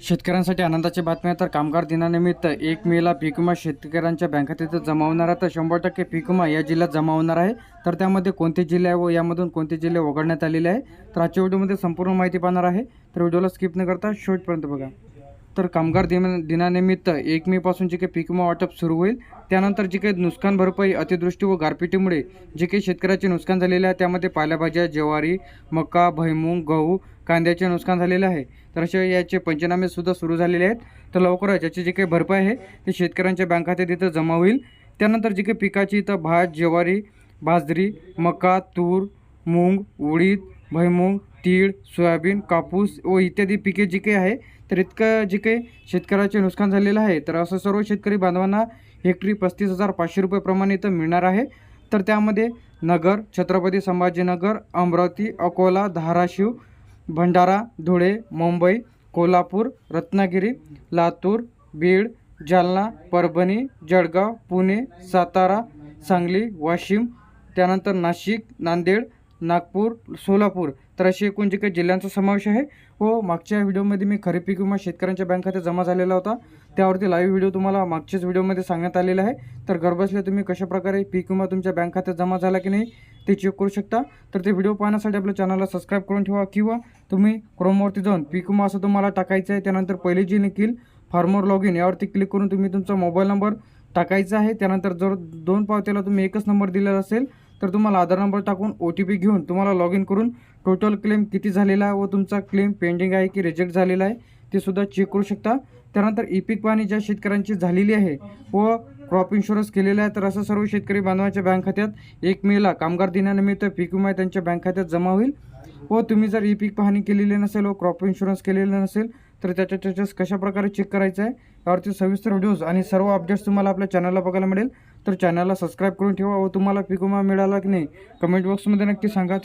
शेतकऱ्यांसाठी आनंदाची बातमी आहे. तर कामगार दिनानिमित्त एक मेला पीक विमा शेतकऱ्यांच्या बँक खात्यात जमा होणार आहे. तर शंभर टक्के पीक विमा या जिल्ह्यात जमा होणार आहे. तर त्यामध्ये कोणते जिल्हे आहे व यामधून कोणते जिल्हे वगळण्यात आलेले आहे? तर आजच्या व्हिडिओमध्ये संपूर्ण माहिती पाहणार आहे. तर व्हिडिओला स्किप न करता शेवटपर्यंत बघा. तर कामगार दिन दिनानिमित्त एक मेपासून जे काही पीक विमा वाटप सुरू होईल. त्यानंतर जे काही नुकसान भरपाई अतिवृष्टी व गारपिटीमुळे जे काही शेतकऱ्याचे नुकसान झालेले आहे त्यामध्ये पालेभाज्या ज्वारी मका भुईमूग गहू कांद्याचे नुकसान झालेले आहे. तर असे याचे पंचनामेसुद्धा सुरू झालेले आहेत. तर लवकरच याची जी काही भरपाई आहे ते शेतकऱ्यांच्या बँक खात्यात इथं जमा होईल. त्यानंतर जी काही पिकाची इथं भात ज्वारी बाजरी मका तूर मूग उडीद भुईमूग तीळ सोयाबीन कापूस व इत्यादी पिके जी काही आहे तर इतकं जे काही शेतकऱ्याचे नुकसान झालेलं आहे तर असं सर्व शेतकरी बांधवांना हेक्टरी पस्तीस हजार पाचशे रुपयेप्रमाणे इथं मिळणार आहे. तर त्यामध्ये नगर छत्रपती संभाजीनगर अमरावती अकोला धाराशिव भंडारा धुळे मुंबई कोल्हापूर रत्नागिरी लातूर बीड जालना परभणी जळगाव पुणे सातारा सांगली वाशिम त्यानंतर नाशिक नांदेड नागपूर सोलापूर तर असे एकूण जे काही जिल्ह्यांचा समावेश आहे. व मागच्या व्हिडिओमध्ये मी खरीप पीक विमा शेतकऱ्यांच्या बँक खात्यात जमा झालेला होता. त्यावरती लाईव्ह व्हिडिओ तुम्हाला मागच्याच व्हिडिओमध्ये सांगण्यात आलेला आहे. तर घरबसल्या तुम्ही कशाप्रकारे पीक विमा तुमच्या बँक खात्यात जमा झाला की नाही ते चेक करू शकता. तर ते व्हिडिओ पाहण्यासाठी आपल्या चॅनलला सबस्क्राईब करून ठेवा किंवा तुम्ही क्रोमवरती जाऊन पीक विमा असं तुम्हाला टाकायचं आहे त्यानंतर पहिले जी निकील फार्मर लॉग इन यावरती क्लिक करून तुम्ही तुमचा मोबाईल नंबर टाकायचा आहे. त्यानंतर जर दोन पावत्याला तुम्ही एकच नंबर दिलेला असेल तर तुम्हाला आधार नंबर टाकून ओ टी पी घेऊन तुम्हाला लॉग इन करून टोटल क्लेम किती झालेला आहे व तुमचा क्लेम पेंडिंग आहे की रिजेक्ट झालेला आहे ते सुद्धा चेक करू शकता. त्यानंतर ई पीक पाहणी ज्या शेतकऱ्यांची झालेली आहे व क्रॉप इन्शुरन्स केलेला आहे तर असं सर्व शेतकरी बांधवांच्या बँक खात्यात एक मेला कामगार दिनानिमित्त पीक विमा त्यांच्या बँक खात्यात जमा होईल. व तुम्ही जर ई पीक पाहणी केलेली नसेल व क्रॉप इन्शुरन्स केलेलं नसेल तर त्याच्या त्याच्यास कशाप्रकारे चेक करायचं आहे? यावरती सविस्तर व्हिडिओज आणि सर्व अपडेट्स तुम्हाला आपल्या चॅनलला बघायला मिळेल. तर चॅनलला सबस्क्राईब करून ठेवा व तुम्हाला पीक विमा मिळाला की नाही कमेंट बॉक्समध्ये नक्की सांगा.